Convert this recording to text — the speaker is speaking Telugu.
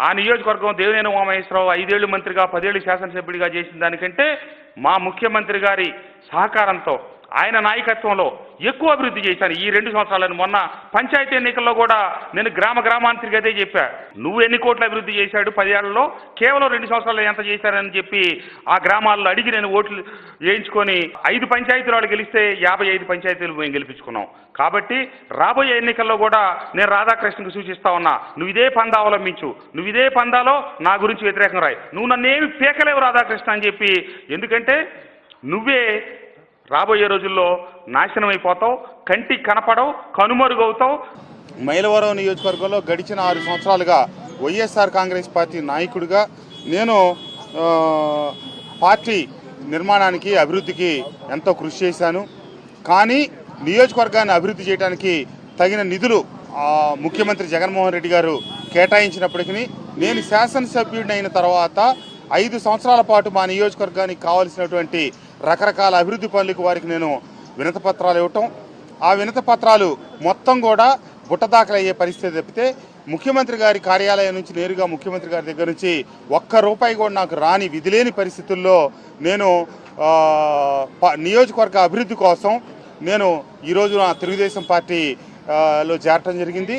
ఆ నియోజకవర్గం దేవినేని ఉమామహేశ్వరరావు ఐదేళ్ళు మంత్రిగా పదేళ్ళు శాసనసభ్యుడిగా చేసిన దానికంటే మా ముఖ్యమంత్రి గారి సహకారంతో ఆయన నాయకత్వంలో ఎక్కువ అభివృద్ధి చేశాను. ఈ రెండు సంవత్సరాలను మొన్న పంచాయతీ ఎన్నికల్లో కూడా నేను గ్రామ గ్రామాన్ని తిరిగి అదే చెప్పా. నువ్వు ఎన్ని కోట్ల అభివృద్ధి చేశాడు పదేళ్ళలో? కేవలం రెండు సంవత్సరాలు ఎంత చేశారని చెప్పి ఆ గ్రామాల్లో అడిగి నేను ఓట్లు వేయించుకొని ఐదు పంచాయతీలు వాళ్ళు గెలిస్తే యాభై ఐదు పంచాయతీలు మేము గెలిపించుకున్నాం. కాబట్టి రాబోయే ఎన్నికల్లో కూడా నేను రాధాకృష్ణకు సూచిస్తా ఉన్నా నువ్వు ఇదే పందా అవలంబించు. నువ్వు ఇదే పందాలో నా గురించి వ్యతిరేకం రాయి. నువ్వు నన్నేమి పీకలేవు రాధాకృష్ణ అని చెప్పి. ఎందుకంటే నువ్వే రాబోయే రోజుల్లో నాశనం అయిపోతావు కంటి కనపడవు కనుమరుగవుతావు. మైలవరం నియోజకవర్గంలో గడిచిన ఆరు సంవత్సరాలుగా వైఎస్ఆర్ కాంగ్రెస్ పార్టీ నాయకుడిగా నేను పార్టీ నిర్మాణానికి అభివృద్ధికి ఎంతో కృషి చేశాను. కానీ నియోజకవర్గాన్ని అభివృద్ధి చేయడానికి తగిన నిధులు ముఖ్యమంత్రి జగన్మోహన్ రెడ్డి గారు కేటాయించినప్పటికీ నేను శాసనసభ్యుడిని అయిన తర్వాత ఐదు సంవత్సరాల పాటు మా నియోజకవర్గానికి కావలసినటువంటి రకరకాల అభివృద్ధి పనులకు వారికి నేను వినత పత్రాలు ఇవ్వటం. ఆ వినత పత్రాలు మొత్తం కూడా బుట్టదాఖలయ్యే పరిస్థితి తప్పితే ముఖ్యమంత్రి గారి కార్యాలయం నుంచి నేరుగా ముఖ్యమంత్రి గారి దగ్గర నుంచి ఒక్క రూపాయి కూడా నాకు రాని విధిలేని పరిస్థితుల్లో నేను ప- నియోజకవర్గ అభివృద్ధి కోసం నేను ఈరోజు నా తెలుగుదేశం పార్టీ లో చేరటం జరిగింది.